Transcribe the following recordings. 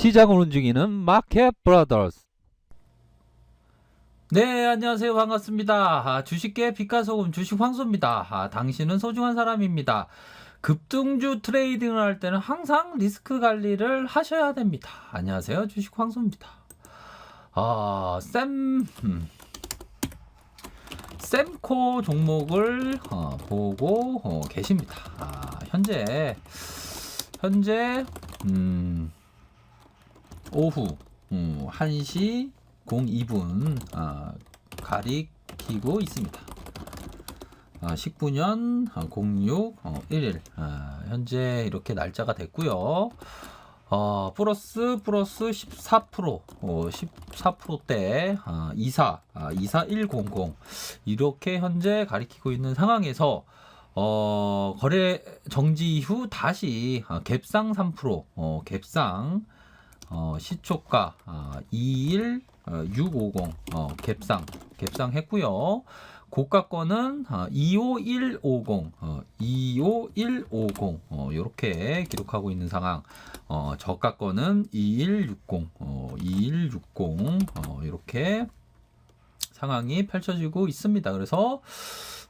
시장을 움직이는 마켓 브라더스. 네, 안녕하세요. 반갑습니다. 아, 주식계 빛가소금 주식 황소입니다. 아, 당신은 소중한 사람입니다. 급등주 트레이딩을 할 때는 항상 리스크 관리를 하셔야 됩니다. 안녕하세요. 주식 황소입니다. 아, 쌤, 음. sem코 종목을 어, 보고 어, 계십니다. 아, 현재 현재 음, 오후 음, 1시 02분 아, 가리키고 있습니다. 아, 19년 06 어, 1일 아, 현재 이렇게 날짜가 됐고요. 어, 플러스 플러스 14% 어, 14%대 아, 24 아, 24100 이렇게 현재 가리키고 있는 상황에서 어, 거래 정지 이후 다시 아, 갭상 3% 어, 갭상 어, 시초가 아, 21 어, 650 어, 갭상 갭상 했고요. 고가권은 아, 25150 어, 25150 어, 이렇게 기록하고 있는 상황. 어, 저가권은 2160 어, 2160 어, 이렇게 상황이 펼쳐지고 있습니다. 그래서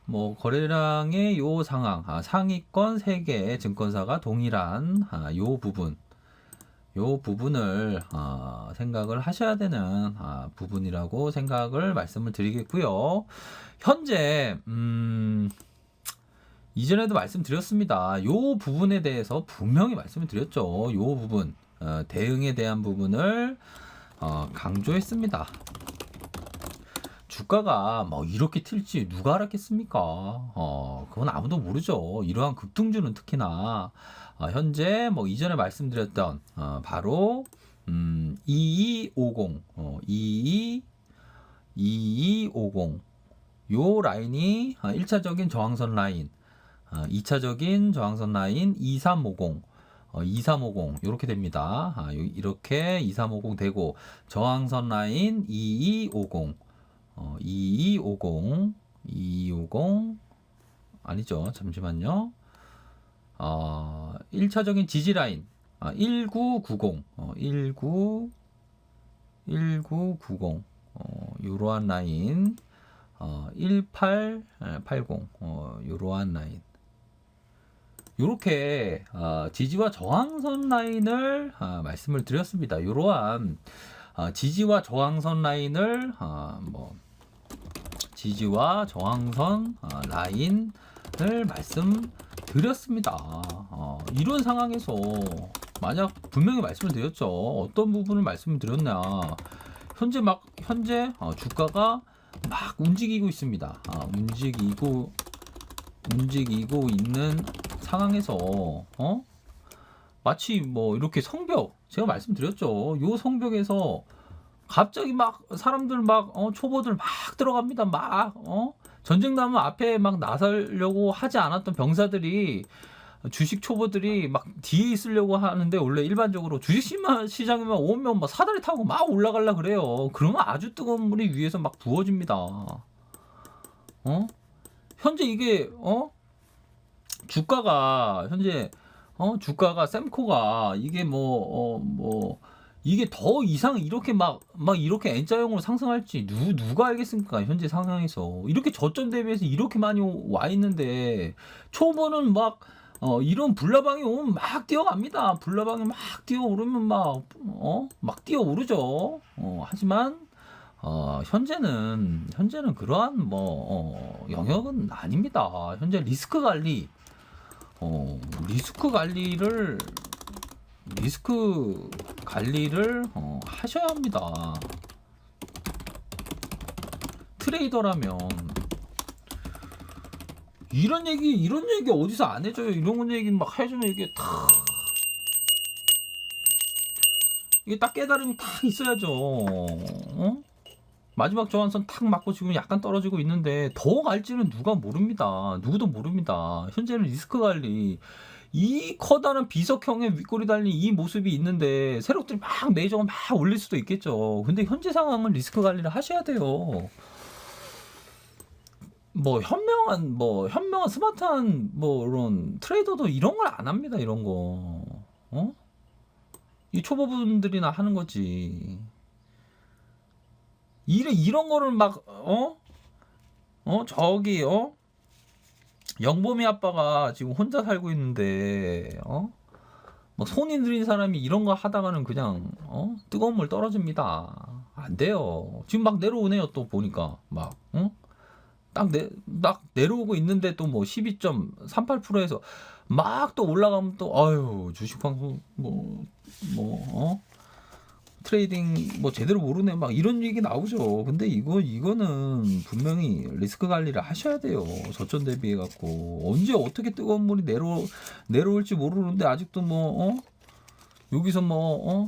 뭐 거래량의 요 상황, 아, 상위권 3개 증권사가 동일한 아, 요 부분, 요 부분을 아, 생각을 하셔야 되는 아, 부분이라고 생각을 말씀을 드리겠고요. 현재 음, 이전에도 말씀드렸습니다. 요 부분에 대해서 분명히 말씀을 드렸죠. 요 부분 어, 대응에 대한 부분을 어, 강조했습니다. 주가가 뭐 이렇게 튈지 누가 알았겠습니까? 어, 그건 아무도 모르죠. 이러한 급등주는 특히나 어, 현재 뭐 이전에 말씀드렸던 어, 바로 음, 2250, 어, 22 2250 요 라인이 어, 1차적인 저항선 라인, 어, 2차적인 저항선 라인 2350 어, 2350 이렇게 됩니다. 아, 요- 이렇게 2350 되고 저항선 라인 2250 어, 2250 2250 아니죠. 잠시만요. 어, 1차적인 지지 라인. 아, 1990 어, 19 1990 어, 요러한 라인. 어, 1880 어, 요러한 라인. 요렇게 어, 지지와 저항선 라인을 아, 말씀을 드렸습니다. 이러한 아, 지지와 저항선 라인을 아, 뭐 지지와 저항선 아, 라인을 말씀드렸습니다. 어, 이런 상황에서 만약 분명히 말씀을 드렸죠. 어떤 부분을 말씀을 드렸냐. 현재 막 현재 어, 주가가 막 움직이고 있습니다. 아, 움직이고 움직이고 있는 상황에서 어 마치 뭐 이렇게 성벽 제가 말씀드렸죠. 요 성벽에서 갑자기 막 사람들 막 어, 초보들 막 들어갑니다. 막 어? 전쟁 나면 앞에 막 나서려고 하지 않았던 병사들이 주식 초보들이 막 뒤에 있으려고 하는데 원래 일반적으로 주식 시장이면 오면 막 사다리 타고 막 올라갈라 그래요. 그러면 아주 뜨거운 물이 위에서 막 부어집니다. 어? 현재 이게 어? 주가가 현재 어 주가가 sem코가 이게 뭐어뭐 이게 더 이상 이렇게 막 막 이렇게 N자형으로 상승할지 누 누가 알겠습니까? 현재 상황에서. 이렇게 저점 대비해서 이렇게 많이 오- 와 있는데 초보는 막 어 이런 불나방이 오면 막 뛰어갑니다. 불나방이 막 뛰어오르면 막 어? 막 뛰어오르죠. 어 하지만 어 현재는 현재는 그러한 뭐 어, 영역은 아닙니다. 현재 리스크 관리 어, 리스크 관리를 리스크 관리를 어, 하셔야 합니다. 트레이더라면 이런 얘기 이런 얘기 어디서 안 해줘요? 이런 얘기 막 해주면 이게 다 이게 딱 깨달음이 딱 있어야죠. 어? 마지막 저항선 탁 맞고 지금 약간 떨어지고 있는데 더 갈지는 누가 모릅니다. 누구도 모릅니다. 현재는 리스크 관리 이 커다란 비석형의 윗골이 달린 이 모습이 있는데 세력들이 막 매저가 막 올릴 수도 있겠죠. 근데 현재 상황은 리스크 관리를 하셔야 돼요. 뭐 현명한 뭐 현명한 스마트한 뭐 이런 트레이더도 이런 걸 안 합니다. 이런 거. 어? 이 초보분들이나 하는 거지. 이런 이런 거를 막 어? 어 저기 어? 영범이 아빠가 지금 혼자 살고 있는데 어? 뭐 손이 느린 사람이 이런 거 하다가는 그냥 어? 뜨거운 물 떨어집니다. 안 돼요. 지금 막 내려오네요. 또 보니까 막 어? 딱내 딱 내려오고 있는데 또 뭐 12.38%에서 막 또 올라가면 또 아유 주식 방송 뭐뭐 어? 트레이딩 뭐 제대로 모르네 막 이런 얘기 나오죠. 근데 이거 이거는 분명히 리스크 관리를 하셔야 돼요. 저점 대비해 갖고 언제 어떻게 뜨거운 물이 내려 내려올지 모르는데 아직도 뭐 어? 여기서 뭐 어?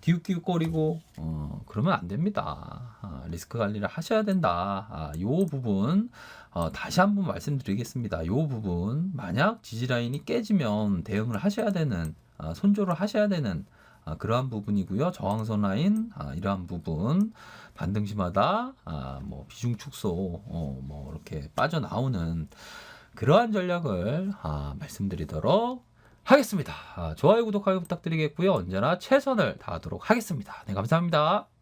기웃기웃거리고 어, 그러면 안 됩니다. 아, 리스크 관리를 하셔야 된다. 아, 요 부분 어, 다시 한번 말씀드리겠습니다. 요 부분 만약 지지 라인이 깨지면 대응을 하셔야 되는 아, 손절을 하셔야 되는 아, 그러한 부분이고요. 저항선 라인 아, 이러한 부분 반등시마다 아, 뭐 비중 축소 어, 뭐 이렇게 빠져나오는 그러한 전략을 아, 말씀드리도록 하겠습니다. 아, 좋아요 구독하기 부탁드리겠고요. 언제나 최선을 다하도록 하겠습니다. 네 감사합니다.